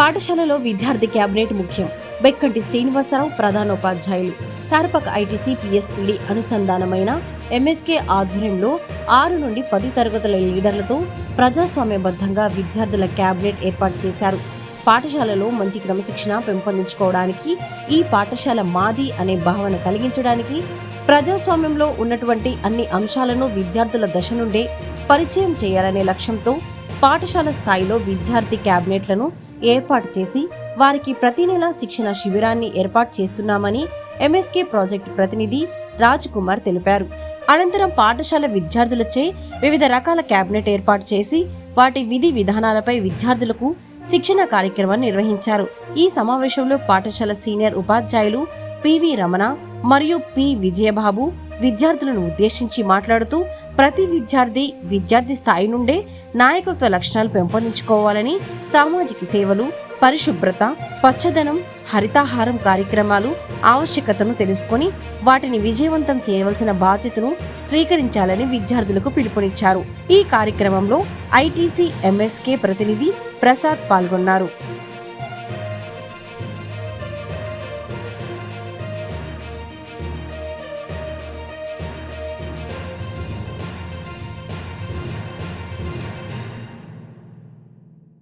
పాఠశాలలో విద్యార్థి క్యాబినెట్ ముఖ్యం. బెక్కంటి శ్రీనివాసరావు ప్రధానోపాధ్యాయులు. సార్పక ఐటీసీ పిఎస్పిడి అనుసంధానమైన ఎంఎస్కే ఆధ్వర్యంలో ఆరు నుండి పది తరగతుల లీడర్లతో ప్రజాస్వామ్యబద్ధంగా విద్యార్థుల క్యాబినెట్ ఏర్పాటు చేశారు. పాఠశాలలో మంచి క్రమశిక్షణ పెంపొందించుకోవడానికి ఈ పాఠశాల మాది అనే భావన కలిగించడానికి ప్రజాస్వామ్యంలో ఉన్నటువంటి అన్ని అంశాలను విద్యార్థుల దశ నుండే పరిచయం చేయాలనే లక్ష్యంతో పాఠశాల స్థాయిలో విద్యార్థి క్యాబినెట్లను ఏర్పాటు చేసి వారికి ప్రతి నెల శిక్షణ శిబిరాన్ని ఏర్పాటు చేస్తున్నామని ఎంఎస్కే ప్రాజెక్టు ప్రతినిధి రాజ్ కుమార్ తెలిపారు. అనంతరం పాఠశాల విద్యార్థులచే వివిధ రకాల క్యాబినెట్ ఏర్పాటు చేసి వాటి విధి విధానాలపై విద్యార్థులకు శిక్షణ కార్యక్రమాన్ని నిర్వహించారు. ఈ సమావేశంలో పాఠశాల సీనియర్ ఉపాధ్యాయులు పివి రమణ మరియు పి విజయబాబు విద్యార్థులను ఉద్దేశించి మాట్లాడుతూ ప్రతి విద్యార్థి విద్యార్థి స్థాయి నుండే నాయకత్వ లక్షణాలు పెంపొందించుకోవాలని సామాజిక సేవలు పరిశుభ్రత పచ్చదనం హరితాహారం కార్యక్రమాలు ఆవశ్యకతను తెలుసుకొని వాటిని విజయవంతం చేయవలసిన బాధ్యతను స్వీకరించాలని విద్యార్థులకు పిలుపునిచ్చారు. ఈ కార్యక్రమంలో ఐటీసీ ఎంఎస్కే ప్రతినిధి ప్రసాద్ పాల్గొన్నారు.